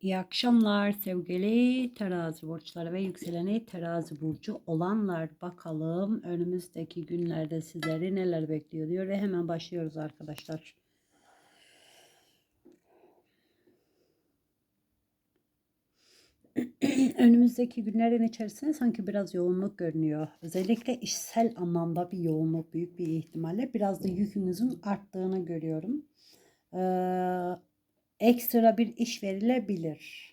İyi akşamlar sevgili terazi burçları ve yükseleni terazi burcu olanlar. Bakalım önümüzdeki günlerde sizleri neler bekliyor diyor ve hemen başlıyoruz arkadaşlar. önümüzdeki günlerin içerisinde sanki biraz yoğunluk görünüyor. Özellikle işsel anlamda bir yoğunluk büyük bir ihtimalle. Biraz da yükünüzün arttığını görüyorum. Ee, ekstra bir iş verilebilir.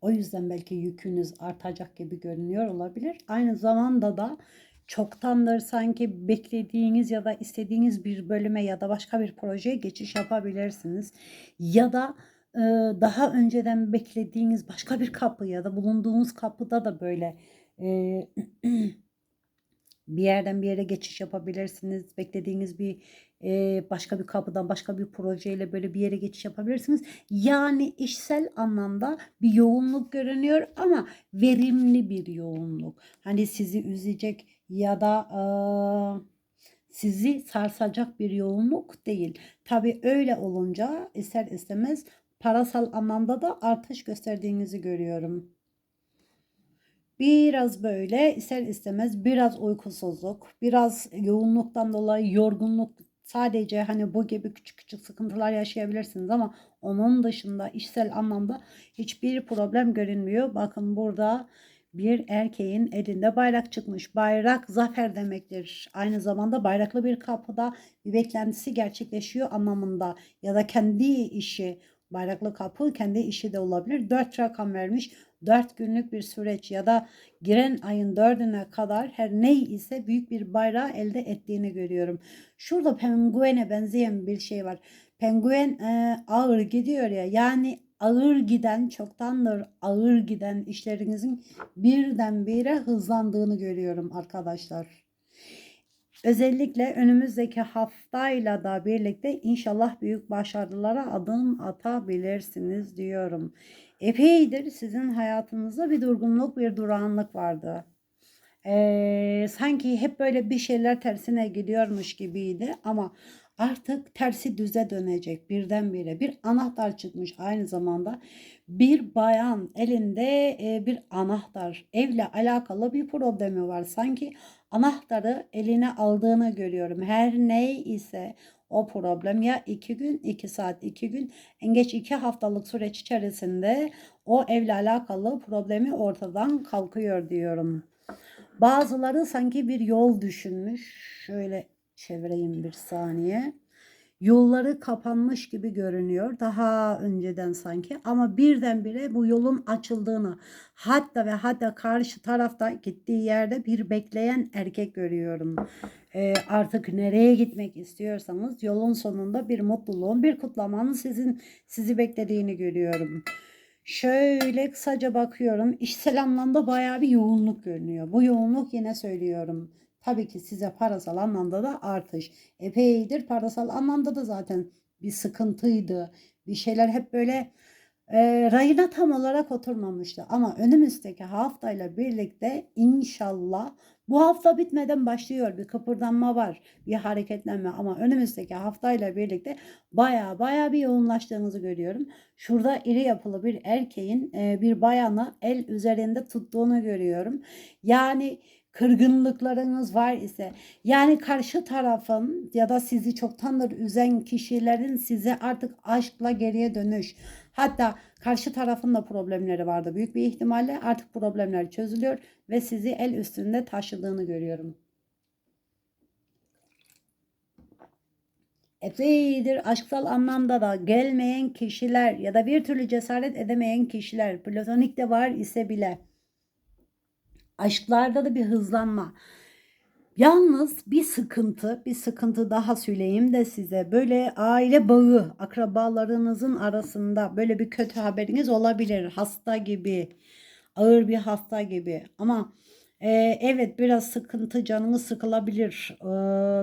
O yüzden belki yükünüz artacak gibi görünüyor olabilir. Aynı zamanda da çoktandır sanki beklediğiniz ya da istediğiniz bir bölüme ya da başka bir projeye geçiş yapabilirsiniz. Ya da e, daha önceden beklediğiniz başka bir kapı ya da bulunduğunuz kapıda da böyle e, bir yerden bir yere geçiş yapabilirsiniz. Beklediğiniz bir e, başka bir kapıdan başka bir projeyle böyle bir yere geçiş yapabilirsiniz. Yani işsel anlamda bir yoğunluk görünüyor ama verimli bir yoğunluk. Hani sizi üzecek ya da e, sizi sarsacak bir yoğunluk değil. Tabii öyle olunca ister istemez parasal anlamda da artış gösterdiğinizi görüyorum. Biraz böyle ister istemez biraz uykusuzluk, biraz yoğunluktan dolayı yorgunluk sadece hani bu gibi küçük küçük sıkıntılar yaşayabilirsiniz ama onun dışında işsel anlamda hiçbir problem görünmüyor. Bakın burada bir erkeğin elinde bayrak çıkmış. Bayrak zafer demektir. Aynı zamanda bayraklı bir kapıda bir beklentisi gerçekleşiyor anlamında ya da kendi işi bayraklı kapı kendi işi de olabilir. 4 rakam vermiş. 4 günlük bir süreç ya da giren ayın 4'üne kadar her ne ise büyük bir bayrağı elde ettiğini görüyorum. Şurada penguene benzeyen bir şey var. Penguen e, ağır gidiyor ya yani ağır giden çoktandır ağır giden işlerinizin birdenbire hızlandığını görüyorum arkadaşlar. Özellikle önümüzdeki haftayla da birlikte inşallah büyük başarılara adım atabilirsiniz diyorum. Epeydir sizin hayatınızda bir durgunluk, bir durağanlık vardı. Ee, sanki hep böyle bir şeyler tersine gidiyormuş gibiydi ama artık tersi düze dönecek birdenbire. Bir anahtar çıkmış aynı zamanda. Bir bayan elinde e, bir anahtar. Evle alakalı bir problemi var. Sanki anahtarı eline aldığını görüyorum. Her ne ise o problem ya iki gün, iki saat, iki gün en geç iki haftalık süreç içerisinde o evle alakalı problemi ortadan kalkıyor diyorum. Bazıları sanki bir yol düşünmüş. Şöyle çevireyim bir saniye. Yolları kapanmış gibi görünüyor daha önceden sanki ama birdenbire bu yolun açıldığını hatta ve hatta karşı tarafta gittiği yerde bir bekleyen erkek görüyorum. Ee, artık nereye gitmek istiyorsanız yolun sonunda bir mutluluğun bir kutlamanın sizin sizi beklediğini görüyorum. Şöyle kısaca bakıyorum. İşsel anlamda bayağı bir yoğunluk görünüyor. Bu yoğunluk yine söylüyorum tabii ki size parasal anlamda da artış. Epeydir parasal anlamda da zaten bir sıkıntıydı. Bir şeyler hep böyle e, rayına tam olarak oturmamıştı. Ama önümüzdeki haftayla birlikte inşallah bu hafta bitmeden başlıyor. Bir kıpırdanma var, bir hareketlenme ama önümüzdeki haftayla birlikte baya baya bir yoğunlaştığınızı görüyorum. Şurada iri yapılı bir erkeğin e, bir bayanı el üzerinde tuttuğunu görüyorum. Yani kırgınlıklarınız var ise yani karşı tarafın ya da sizi çoktandır üzen kişilerin size artık aşkla geriye dönüş hatta karşı tarafın da problemleri vardı büyük bir ihtimalle artık problemler çözülüyor ve sizi el üstünde taşıdığını görüyorum. Epeydir aşksal anlamda da gelmeyen kişiler ya da bir türlü cesaret edemeyen kişiler platonik de var ise bile Aşklarda da bir hızlanma. Yalnız bir sıkıntı, bir sıkıntı daha söyleyeyim de size. Böyle aile bağı, akrabalarınızın arasında böyle bir kötü haberiniz olabilir. Hasta gibi, ağır bir hasta gibi. Ama e, evet biraz sıkıntı, canınız sıkılabilir. E,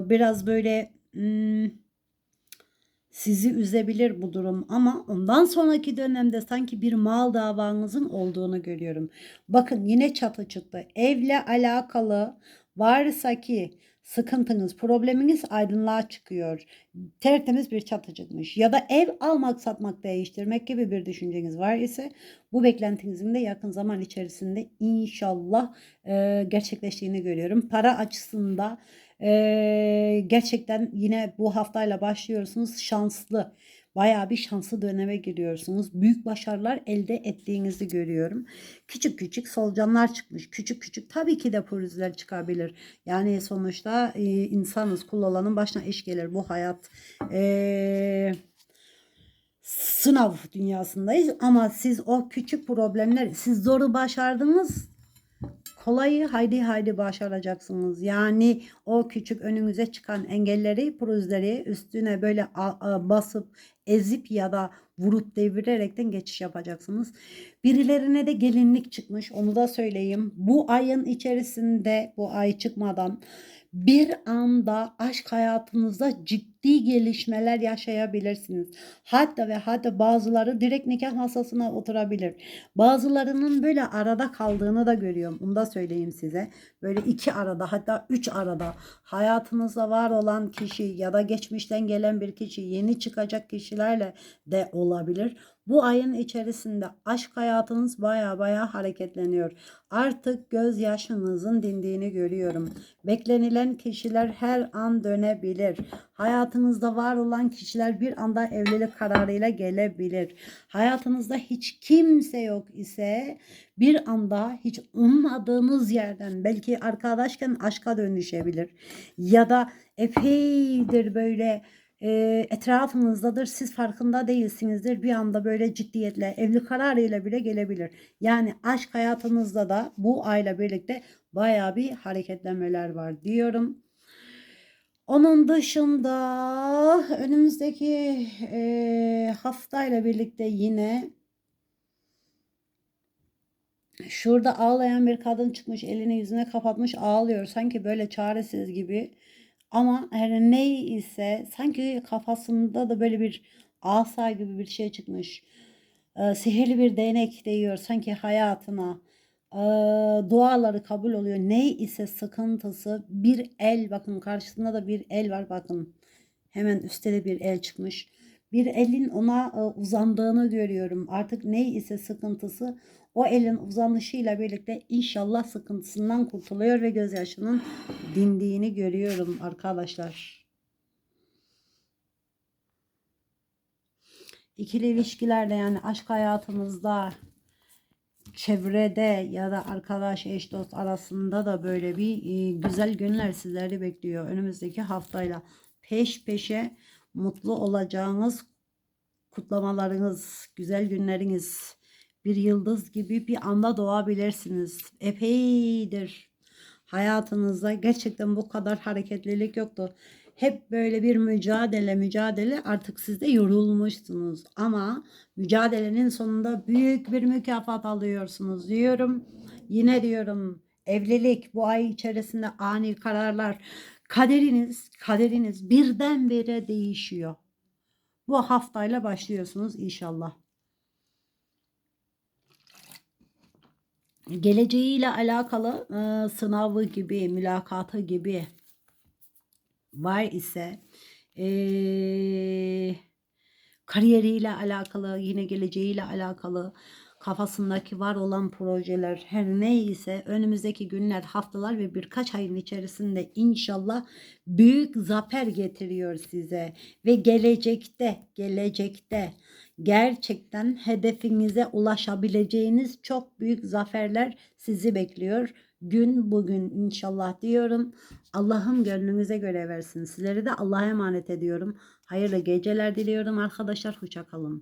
biraz böyle... Hmm, sizi üzebilir bu durum ama ondan sonraki dönemde sanki bir mal davanızın olduğunu görüyorum. Bakın yine çatı çıktı. Evle alakalı varsa ki sıkıntınız, probleminiz aydınlığa çıkıyor. Tertemiz bir çatı çıkmış. Ya da ev almak, satmak, değiştirmek gibi bir düşünceniz var ise bu beklentinizin de yakın zaman içerisinde inşallah e, gerçekleştiğini görüyorum. Para açısında e, gerçekten yine bu haftayla başlıyorsunuz şanslı. Bayağı bir şanslı döneme giriyorsunuz. Büyük başarılar elde ettiğinizi görüyorum. Küçük küçük solucanlar çıkmış. Küçük küçük tabii ki de pürüzler çıkabilir. Yani sonuçta insanız. Kul olanın başına iş gelir. Bu hayat e, sınav dünyasındayız. Ama siz o küçük problemler, siz zoru başardınız kolayı haydi haydi başaracaksınız. Yani o küçük önünüze çıkan engelleri, pürüzleri üstüne böyle basıp ezip ya da vurup devirerekten geçiş yapacaksınız. Birilerine de gelinlik çıkmış onu da söyleyeyim. Bu ayın içerisinde bu ay çıkmadan bir anda aşk hayatınızda ciddi gelişmeler yaşayabilirsiniz. Hatta ve hatta bazıları direkt nikah masasına oturabilir. Bazılarının böyle arada kaldığını da görüyorum. Bunu da söyleyeyim size. Böyle iki arada hatta üç arada hayatınızda var olan kişi ya da geçmişten gelen bir kişi yeni çıkacak kişilerle de olabilir. Bu ayın içerisinde aşk hayatınız baya baya hareketleniyor. Artık gözyaşınızın dindiğini görüyorum. Beklenilen kişiler her an dönebilir. Hayatınızda var olan kişiler bir anda evlilik kararıyla gelebilir. Hayatınızda hiç kimse yok ise bir anda hiç ummadığınız yerden belki arkadaşken aşka dönüşebilir. Ya da epeydir böyle e, etrafınızdadır. Siz farkında değilsinizdir. Bir anda böyle ciddiyetle evli kararıyla bile gelebilir. Yani aşk hayatınızda da bu ayla birlikte baya bir hareketlenmeler var diyorum. Onun dışında önümüzdeki e, haftayla birlikte yine şurada ağlayan bir kadın çıkmış elini yüzüne kapatmış ağlıyor sanki böyle çaresiz gibi ama her ne ise sanki kafasında da böyle bir asa gibi bir şey çıkmış. Ee, sihirli bir değnek değiyor sanki hayatına. Ee, duaları kabul oluyor. Ne ise sıkıntısı bir el bakın karşısında da bir el var bakın. Hemen üstte de bir el çıkmış. Bir elin ona e, uzandığını görüyorum. Artık ne ise sıkıntısı o elin uzanışıyla birlikte inşallah sıkıntısından kurtuluyor ve gözyaşının dindiğini görüyorum arkadaşlar. İkili ilişkilerde yani aşk hayatımızda çevrede ya da arkadaş eş dost arasında da böyle bir e, güzel günler sizleri bekliyor. Önümüzdeki haftayla peş peşe mutlu olacağınız kutlamalarınız, güzel günleriniz bir yıldız gibi bir anda doğabilirsiniz. Epeydir hayatınızda gerçekten bu kadar hareketlilik yoktu. Hep böyle bir mücadele mücadele artık siz de yorulmuşsunuz ama mücadelenin sonunda büyük bir mükafat alıyorsunuz diyorum. Yine diyorum evlilik bu ay içerisinde ani kararlar kaderiniz kaderiniz birdenbire değişiyor. Bu haftayla başlıyorsunuz inşallah. geleceğiyle alakalı e, sınavı gibi, mülakatı gibi var ise e, kariyeriyle alakalı, yine geleceğiyle alakalı kafasındaki var olan projeler her neyse önümüzdeki günler, haftalar ve birkaç ayın içerisinde inşallah büyük zafer getiriyor size ve gelecekte gelecekte gerçekten hedefinize ulaşabileceğiniz çok büyük zaferler sizi bekliyor. Gün bugün inşallah diyorum. Allah'ım gönlünüze göre versin. Sizleri de Allah'a emanet ediyorum. Hayırlı geceler diliyorum arkadaşlar. Hoşça kalın.